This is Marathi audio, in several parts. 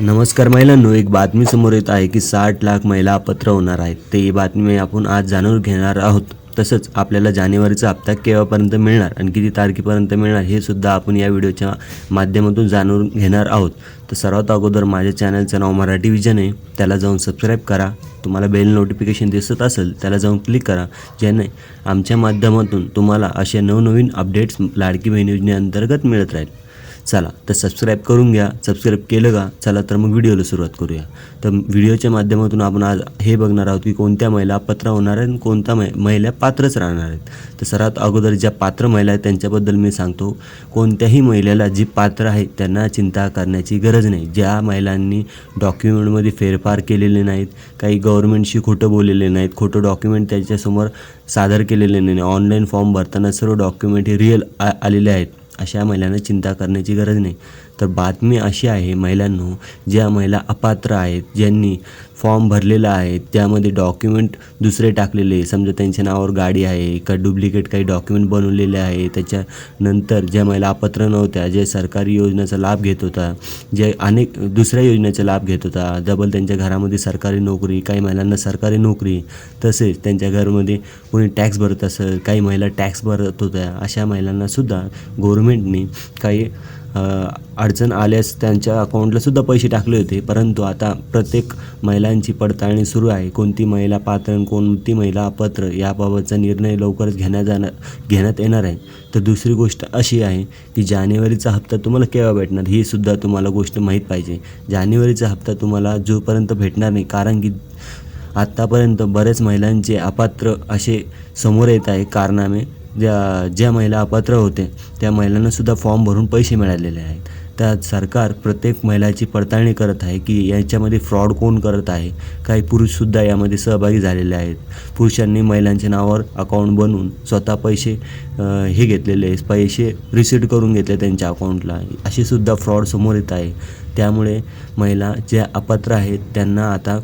नमस्कार महिलांनो एक बातमी समोर येत आहे की साठ लाख महिला अपत्र होणार आहेत. ते ही बातमी आपण आज जाणून घेणार आहोत. तसंच आपल्याला जानेवारीचा हप्ता केव्हापर्यंत मिळणार आणि किती तारखेपर्यंत मिळणार हे सुद्धा आपण या व्हिडिओच्या माध्यमातून जाणून घेणार आहोत. तर सर्वात अगोदर माझ्या चॅनलचं नाव मराठी विजन आहे. त्याला जाऊन सबस्क्राईब करा. तुम्हाला बेल नोटिफिकेशन दिसत असेल त्याला जाऊन क्लिक करा. ज्याने आमच्या माध्यमातून तुम्हाला असे नवनवीन अपडेट्स लाडकी बहीण योजनेअंतर्गत मिळत राहील. चला तर सबस्क्राईब करून घ्या सबस्क्राईब केलं का चला तर मग व्हिडिओला सुरुवात करूया. तर व्हिडिओच्या माध्यमातून आपण आज हे बघणार आहोत की कोणत्या महिला पात्र होणार आहेत आणि कोणत्या मै महिला पात्रच राहणार आहेत. तर सर्वात अगोदर ज्या पात्र महिला आहेत त्यांच्याबद्दल मी सांगतो. कोणत्याही महिलेला जी पात्र आहे त्यांना चिंता करण्याची गरज नाही. ज्या महिलांनी डॉक्युमेंटमध्ये फेरफार केलेले नाहीत काही गव्हर्नमेंटशी खोटं बोललेले नाहीत खोटं डॉक्युमेंट त्याच्यासमोर सादर केलेले नाही ऑनलाईन फॉर्म भरताना सर्व डॉक्युमेंट हे रिअल आ आलेले आहेत. अशा महिलांना चिंता करण्याची गरज नाही. तर बातमी अशी आहे महिलांनो ज्या महिला अपात्र आहेत ज्यांनी फॉर्म भरलेला आहे त्यामध्ये डॉक्युमेंट दुसरे टाकलेले समजा त्यांच्या नावावर गाडी आहे का डुप्लिकेट काही डॉक्युमेंट बनवलेले आहे त्याच्यानंतर ज्या महिला अपात्र नव्हत्या जे सरकारी योजनेचा लाभ घेत होता जे अनेक दुसऱ्या योजनेचा लाभ घेत होता डबल त्यांच्या घरामध्ये सरकारी नोकरी काही महिलांना सरकारी नोकरी तसेच त्यांच्या घरामध्ये कोणी टॅक्स भरत असेल काही महिला टॅक्स भरत होत्या अशा महिलांनासुद्धा गव्हर्मेंटने काही अडचण आल्यास त्यांच्या अकाउंटलासुद्धा पैसे टाकले होते. परंतु आता प्रत्येक महिलांची पडताळणी सुरू आहे. कोणती महिला पात्र आणि कोणती महिला अपात्र याबाबतचा निर्णय लवकरच घेण्यात जाणार घेण्यात येणार आहे. तर दुसरी गोष्ट अशी आहे की जानेवारीचा हप्ता तुम्हाला केव्हा भेटणार? ही सुद्धा तुम्हाला गोष्ट माहीत पाहिजे. जानेवारीचा हप्ता तुम्हाला जोपर्यंत भेटणार नाही कारण की आत्तापर्यंत बऱ्याच महिलांचे अपात्र असे समोर येत आहे कारनामे. ज्या ज्या महिला अपात्र होते त्या महिलांनासुद्धा फॉर्म भरून पैसे मिळालेले आहेत. त्यात सरकार प्रत्येक महिलाची पडताळणी करत आहे की याच्यामध्ये फ्रॉड कोण करत आहे? काही पुरुषसुद्धा यामध्ये सहभागी झालेले आहेत. पुरुषांनी महिलांच्या नावावर अकाउंट बनवून स्वतः पैसे हे घेतलेले पैसे रिसीट करून घेतले त्यांच्या अकाउंटला असे सुद्धा फ्रॉड समोर येत आहे. त्यामुळे महिला ज्या अपात्र आहेत त्यांना आता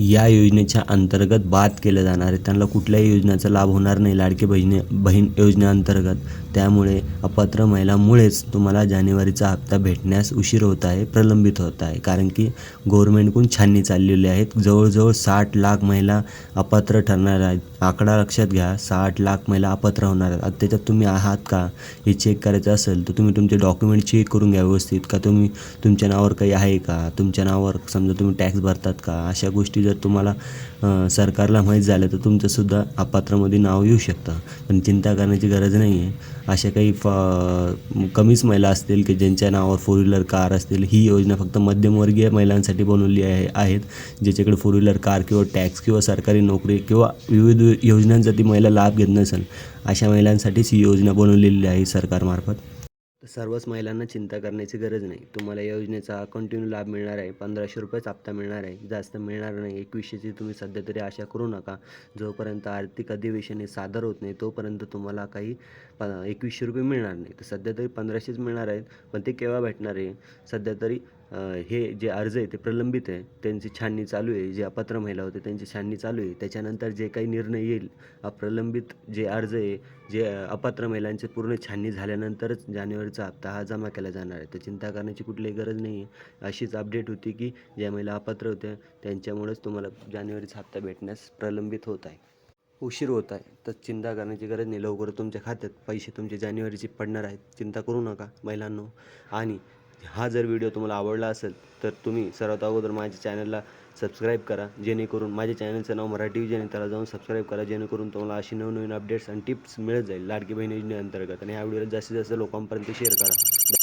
या योजनेच्या अंतर्गत बाद केलं जाणार आहे. त्यांना कुठल्याही योजनेचा लाभ होणार नाही लाडके बहिणी बहीण योजनेअंतर्गत. त्यामुळे अपात्र महिलामुळेच तुम्हाला जानेवारीचा हप्ता भेटण्यास उशीर होत आहे प्रलंबित होत आहे. कारण की गव्हर्मेंटकडून छाननी चाललेली आहेत. जवळजवळ साठ लाख महिला अपात्र ठरणार आहेत. आकडा लक्षात घ्या साठ लाख महिला अपात्र होणार आहेत. त्याच्यात तुम्ही आहात का? हे चेक करायचं असेल तर तुम्ही तुमचे डॉक्युमेंट चेक करून घ्या व्यवस्थित. का तुम्ही तुमच्या नावावर काही आहे का? तुमच्या नावावर समजा तुम्ही टॅक्स भरतात का? अशा गोष्टी जर तुम्हाला सरकारला माहीत झालं तर तुमचंसुद्धा अपात्रामध्ये नाव येऊ शकतं. पण चिंता करण्याची गरज नाही आहे अशा काही फ कमीच महिला असतील की ज्यांच्या नावावर फोर व्हीलर कार असतील ही योजना फक्त मध्यमवर्गीय महिलांसाठी बनवली आहे आहेत ज्याच्याकडे फोर व्हीलर कार किंवा टॅक्स किंवा सरकारी नोकरी किंवा विविध योजनांचा ती महिला लाभ घेत नसेल अशा महिलांसाठीच ही योजना बनवलेली आहे सरकारमार्फत. तर सर्वच महिलांना चिंता करण्याची गरज नाही. तुम्हाला या योजनेचा कंटिन्यू लाभ मिळणार आहे. पंधराशे रुपयेच हप्ता मिळणार आहे. जास्त मिळणार नाही. एकवीसशेची तुम्ही सध्या तरी आशा करू नका. जोपर्यंत आर्थिक अधिवेशन हे सादर होत नाही तोपर्यंत तुम्हाला काही प एकवीसशे रुपये मिळणार नाही. तर सध्या तरी पंधराशेच मिळणार आहेत. पण ते केव्हा भेटणार आहे? सध्या तरी हे जे अर्ज आहे ते प्रलंबित आहे. त्यांची छाननी चालू आहे. जे अपात्र महिला होते त्यांची छाननी चालू आहे. त्याच्यानंतर जे काही निर्णय येईल प्रलंबित जे अर्ज आहे जे अपात्र महिलांचे पूर्ण छाननी झाल्यानंतरच जानेवारीचा हप्ता हा जमा केला जाणार आहे. तर चिंता करण्याची कुठलीही गरज नाही आहे अशीच अपडेट होती की ज्या महिला अपात्र होत्या त्यांच्यामुळेच तुम्हाला जानेवारीचा हप्ता भेटण्यास प्रलंबित होत आहे. उशीर होत आहे. तर चिंता करण्याची गरज नाही. लवकर तुमच्या खात्यात पैसे तुमचे जानेवारीचे पडणार आहेत. चिंता करू नका महिलांनो. आणि हा जर व्हिडिओ तुम्हाला आवडला असेल तर तुम्ही सर्वात अगोदर माझ्या चॅनलला सबस्क्राईब करा जेणेकरून माझ्या चॅनलचं नाव मराठी विजन त्याला जाऊन सबस्क्राईब करा जेणेकरून तुम्हाला अशी नवनवीन अपडेट्स आणि टिप्स मिळत जाईल लाडकी बहीण योजनेअंतर्गत. आणि ह्या व्हिडिओला जास्तीत जास्त लोकांपर्यंत शेअर करा.